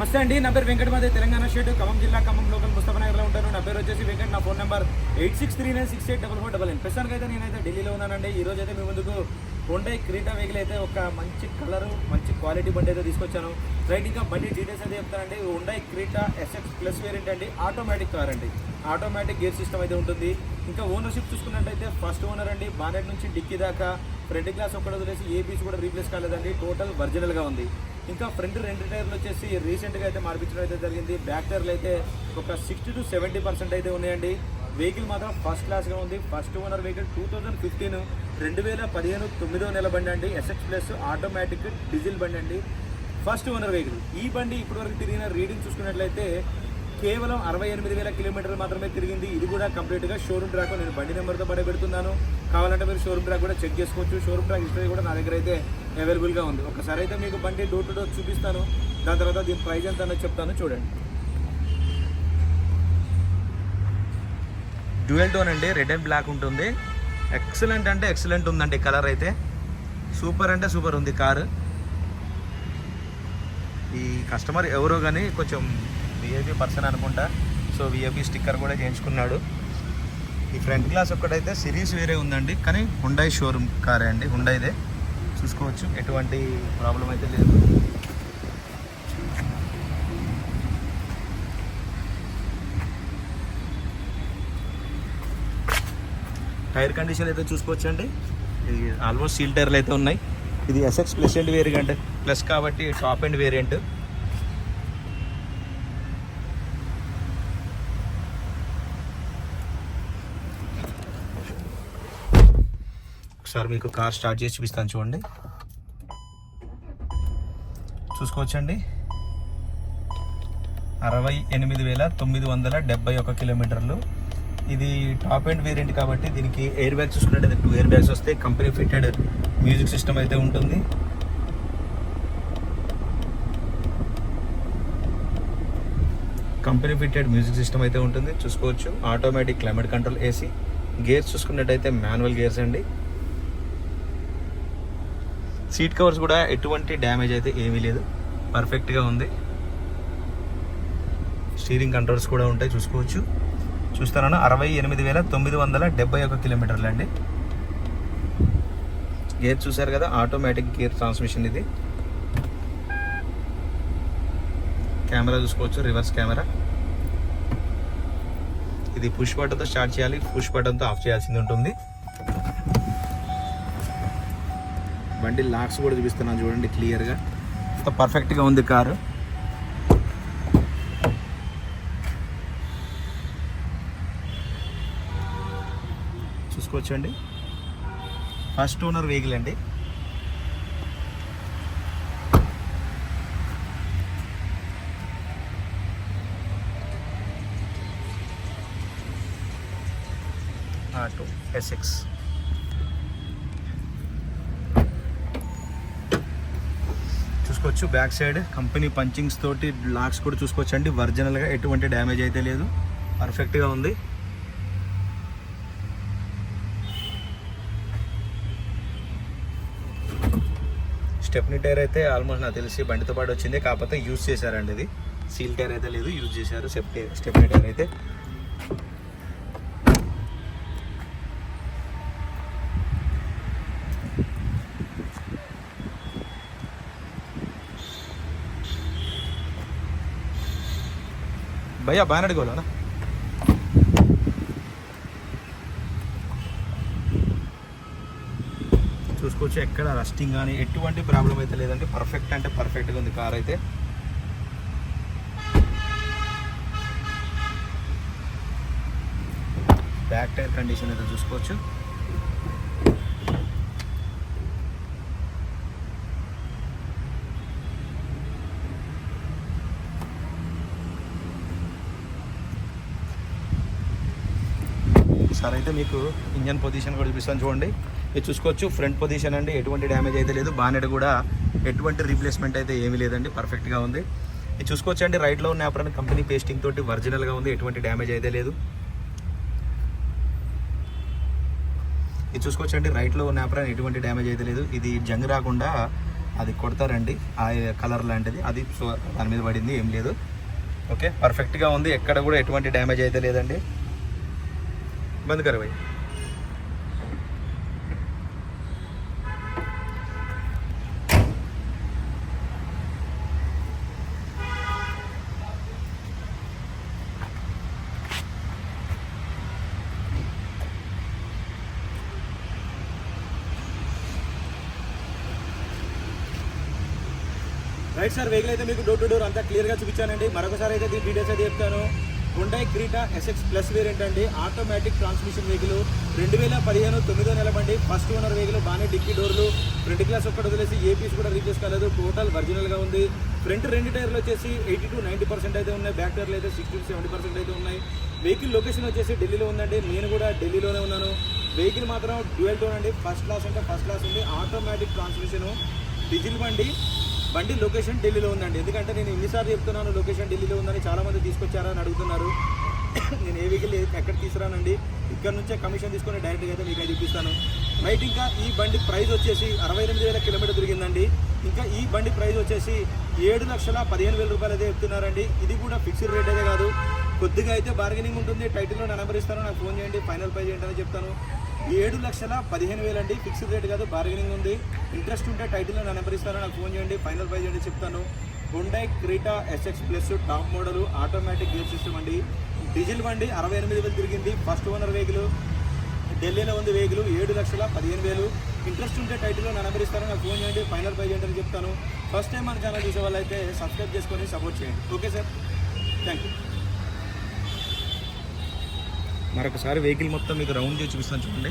నమస్తే అండి. నా పేరు వెంకటమాదే తెలంగాణ స్టేట్. ఖమ్మం జిల్లా ఖమ్మం లోకల్ ముస్తఫనగర్లో ఉంటాను. నా పేరు వచ్చేసి వెంకట్. నా phone number eight six three nine six eight double four double nine ప్రస్తుతానికి అయితే నేనైతే ఢిల్లీలో ఉన్నానండి. ఈ రోజు అయితే మీ ముందుకు హుండై క్రీటా వెహికల్ అయితే ఒక మంచి కలర్ మంచి క్వాలిటీ బండి అయితే తీసుకొచ్చాను. రైట్ ఇంకా బండి డీటెయిల్స్ అయితే చెప్తానండి. Hyundai Creta SX plus variant అండి. ఆటోమేటిక్ కార్ అండి. ఆటోమేటిక్ గేర్ సిస్టమ్ అయితే ఉంటుంది. ఇంకా ఓనర్షిప్ చూసుకున్నట్టయితే ఫస్ట్ ఓనర్ అండి. బానెట్ నుంచి డిక్కీ దాకా. ఫ్రంట్ గ్లాస్ ఒక్కడ వదిలేసి ఏ పీస్ కూడా రీప్లేస్ కాలేదండి. టోటల్ ఒరిజినల్గా ఉంది. ఇంకా ఫ్రంట్ రెండు టైర్లు వచ్చేసి రీసెంట్గా అయితే మార్పించడం అయితే జరిగింది. బ్యాక్ టైర్లు అయితే ఒక సిక్స్టీ టు సెవెంటీ పర్సెంట్ అయితే ఉన్నాయండి. వెహికల్ మాత్రం ఫస్ట్ క్లాస్గా ఉంది. First owner vehicle two thousand fifteen రెండు వేల పదిహేను తొమ్మిదో నెల బండి అండి. ఎస్ఎక్స్ ప్లస్ ఆటోమేటిక్ డీజిల్ బండి అండి. ఫస్ట్ ఓనర్ వెహికల్ ఈ బండి ఇప్పటివరకు తిరిగిన రీడింగ్ చూసుకున్నట్లయితే కేవలం అరవై ఎనిమిది వేల కిలోమీటర్లు మాత్రమే తిరిగింది. ఇది కూడా కంప్లీట్గా షోరూమ్ ట్రాక్ నేను బండి నెంబర్తో పడబెడుతున్నాను కావాలంటే మీరు షోరూమ్ ట్రాక్ కూడా చెక్ చేసుకోవచ్చు. షోరూమ్ ట్రాక్ హిస్టరీ కూడా నా దగ్గర అయితే అవైలబుల్గా ఉంది. ఒకసారి అయితే మీకు బండి డోర్ టు డోర్ చూపిస్తాను. దాని తర్వాత దీని ప్రైజ్ ఎంత అన్నది చెప్తాను. చూడండి. డ్యూయల్ టోన్ అండి. రెడ్ అండ్ బ్లాక్ ఉంటుంది. ఎక్సలెంట్ అంటే ఎక్సలెంట్ ఉందండి కలర్ అయితే. సూపర్ అంటే సూపర్ ఉంది కారు. ఈ కస్టమర్ ఎవరో కానీ కొంచెం విఐపి పర్సన్ అనుకుంటా. సో విఐపి స్టిక్కర్ కూడా చేయించుకున్నాడు. ఈ ఫ్రంట్ గ్లాస్ ఒక్కటైతే సిరీస్ వేరే ఉందండి. కానీ హుండై షోరూమ్ కారే అండి. హుండైదే చూసుకోవచ్చు. ఎటువంటి ప్రాబ్లం అయితే లేదు. టైర్ కండిషన్ అయితే చూసుకోవచ్చు అండి ఇది ఆల్మోస్ట్ సీల్ టైర్లు అయితే ఉన్నాయి. ఇది SX plus and variant plus కాబట్టి టాప్ అండ్ వేరియంట్ ఒకసారి మీకు కార్ స్టార్ట్ చేసి చూపిస్తాను చూడండి. చూసుకోవచ్చండి. అరవై ఎనిమిది వేల తొమ్మిది వందల డెబ్బై ఒక కిలోమీటర్లు. ఇది టాప్ అండ్ వేరియంట్ కాబట్టి దీనికి ఎయిర్ బ్యాగ్స్ చూసుకున్నట్టు టూ ఎయిర్ బ్యాగ్స్ వస్తే కంపెనీ ఫిట్టెడ్ మ్యూజిక్ సిస్టమ్ అయితే ఉంటుంది. కంపెనీ ఫిట్టెడ్ మ్యూజిక్ సిస్టమ్ అయితే ఉంటుంది. చూసుకోవచ్చు. Automatic climate control AC. Gears చూసుకున్నట్టయితే మాన్యువల్ గేర్స్ అండి. సీట్ కవర్స్ కూడా ఎటువంటి డ్యామేజ్ అయితే ఏమీ లేదు. పర్ఫెక్ట్గా ఉంది. స్టీరింగ్ కంట్రోల్స్ కూడా ఉంటాయి చూసుకోవచ్చు. చూస్తున్నాను అరవై ఎనిమిది వేల తొమ్మిది వందల డెబ్బై ఒక కిలోమీటర్లు అండి. గేర్ చూసారు కదా ఆటోమేటిక్ గేర్ ట్రాన్స్మిషన్ ఇది. కెమెరా చూసుకోవచ్చు రివర్స్ కెమెరా ఇది పుష్ బటన్తో స్టార్ట్ చేయాలి పుష్ బటన్తో ఆఫ్ చేయాల్సింది ఉంటుంది. బండి లాక్స్ కూడా చూపిస్తున్నాను చూడండి క్లియర్గా. పర్ఫెక్ట్గా ఉంది కారు. చూసుకోవచ్చండి. ఫస్ట్ ఓనర్ వెహికల్ అండి. Auto SX. చూసుకోవచ్చు. బ్యాక్ సైడ్ కంపెనీ పంచింగ్స్ తోటి లాక్స్ కూడా చూసుకోవచ్చు అండి. ఒరిజినల్గా ఎటువంటి డ్యామేజ్ అయితే లేదు. పర్ఫెక్ట్గా ఉంది. స్టెప్నీ టైర్ అయితే ఆల్మోస్ట్ నాకు తెలిసి బండితో పాటు వచ్చింది. కాకపోతే యూజ్ చేశారండి ఇది. సీల్ టైర్ అయితే లేదు. యూజ్ చేశారు. స్టెప్నీ స్టెప్నీ టైర్ అయితే భయ్యా బాగా అడుకోవాలా చూసుకోవచ్చు ఎక్కడ రస్టింగ్ కానీ ఎటువంటి ప్రాబ్లం అయితే లేదండి. పర్ఫెక్ట్ అంటే పర్ఫెక్ట్గా ఉంది కార్ అయితే. బ్యాక్ టైర్ కండిషన్ అయితే చూసుకోవచ్చు. సార్ అయితే మీకు ఇంజన్ పొజిషన్ కూడా చూపిస్తాను చూడండి. ఇది చూసుకోవచ్చు ఫ్రంట్ పొజిషన్ అండి ఎటువంటి డ్యామేజ్ అయితే లేదు. బానెట్ కూడా ఎటువంటి రీప్లేస్మెంట్ అయితే ఏమీ లేదండి పర్ఫెక్ట్గా ఉంది. ఇది చూసుకోవచ్చు అండి రైట్లో ఉన్న యాప్రాన్ కంపెనీ పేస్టింగ్ తోటి ఒరిజినల్గా ఉంది ఎటువంటి డ్యామేజ్ అయితే లేదు. ఇది చూసుకోవచ్చు అండి రైట్లో ఉన్న యాప్రాన్ ఎటువంటి డ్యామేజ్ అయితే లేదు. ఇది జంగ్ రాకుండా అది కొడతారండి ఆ కలర్ లాంటిది. అది సో దాని మీద పడింది ఏం లేదు. ఓకే పర్ఫెక్ట్గా ఉంది ఎక్కడ కూడా ఎటువంటి డ్యామేజ్ అయితే లేదండి. బంద్ కరు भाई। రైట్ సార్ వెహికల్ అయితే మీకు డోర్ టు డోర్ అంతా క్లియర్గా చూపించానండి. మరొకసారి అయితే దీని డీటెయిల్స్ అయితే చెప్తాను. Hyundai Creta SX plus variant అండి. ఆటోమేటిక్ ట్రాన్స్మిషన్ వెహికల్ రెండు వేల పదిహేను తొమ్మిదో నెల బండి. ఫస్ట్ ఓనర్ వెహికల్ బాగానే డిక్కీ డోర్లు. ఫ్రంట్ గ్లాస్ ఒక్కటి వదిలేసి ఏపీస్ కూడా రీప్లేస్ కాలేదు. టోటల్ ఒరిజినల్గా ఉంది. ఫ్రంట్ రెండు టైర్లు వచ్చేసి ఎయిటీ టు నైంటీ పర్సెంట్ అయితే ఉన్నాయి. బ్యాక్ టైర్లు అయితే సిక్స్టీ టు సెవెంటీ పర్సెంట్ అయితే ఉన్నాయి. వెహికల్ లొకేషన్ వచ్చేసి ఢిల్లీలో ఉందండి. నేను కూడా ఢిల్లీలోనే ఉన్నాను. వెహికల్ మాత్రం డ్యూయల్ టోన్ అండి. ఫస్ట్ క్లాస్ అంటే ఫస్ట్ క్లాస్ ఉంది. ఆటోమేటిక్ ట్రాన్స్మిషన్ డీజిల్ బండి. బండి లొకేషన్ ఢిల్లీలో ఉందండి. ఎందుకంటే నేను ఎన్నిసార్లు చెప్తున్నాను లొకేషన్ ఢిల్లీలో ఉందని చాలామంది తీసుకొచ్చారని అడుగుతున్నారు. నేను ఏ వెహికల్ ఎక్కడ తీసుకురానండి? ఇక్కడ నుంచే కమిషన్ తీసుకొని డైరెక్ట్గా అయితే మీకు చూపిస్తాను రైట్ ఇంకా ఈ బండి ప్రైస్ వచ్చేసి అరవై ఎనిమిది వేల కిలోమీటర్ తిరిగిందండి. ఇంకా ఈ బండి ప్రైస్ వచ్చేసి ఏడు లక్షల పదిహేను వేల రూపాయలు అయితే చెప్తున్నారండి. ఇది కూడా ఫిక్స్డ్ రేట్ అయితే కాదు. కొద్దిగా అయితే బార్గెనింగ్ ఉంటుంది. టైటిల్లో నా నెంబర్ ఇస్తాను. నాకు ఫోన్ చేయండి. ఫైనల్ ప్రైస్ ఏంటని చెప్తాను. ఏడు లక్షల పదిహేను వేలు అండి ఫిక్స్డ్ రేట్ కాదు బార్గెనింగ్ ఉంది. ఇంట్రెస్ట్ ఉంటే టైటిల్లో నా నెంబర్ ఇస్తాను నాకు ఫోన్ చేయండి. ఫైనల్ ప్రైజ్ ఏంటి చెప్తాను. Hyundai Creta SX plus top model automatic gear system అండి. డీజిల్ బండి అరవై ఎనిమిది వేలు తిరిగింది. ఫస్ట్ ఓనర్ వెహికల్ ఢిల్లీలో ఉంది వెహికల్ ఏడు లక్షల పదిహేను వేలు. ఇంట్రెస్ట్ ఉంటే టైటిల్లో నా నెంబర్ ఇస్తాను నాకు ఫోన్ చేయండి. ఫైనల్ ప్రైజ్ ఏంటని చెప్తాను. ఫస్ట్ టైం మన ఛానల్ చూసే వాళ్ళైతే సబ్స్క్రైబ్ చేసుకొని సపోర్ట్ చేయండి. ఓకే సార్ థ్యాంక్ యూ మరొకసారి వెహికల్ మొత్తం మీకు రౌండ్ చేసి చూపిస్తాను చూడండి.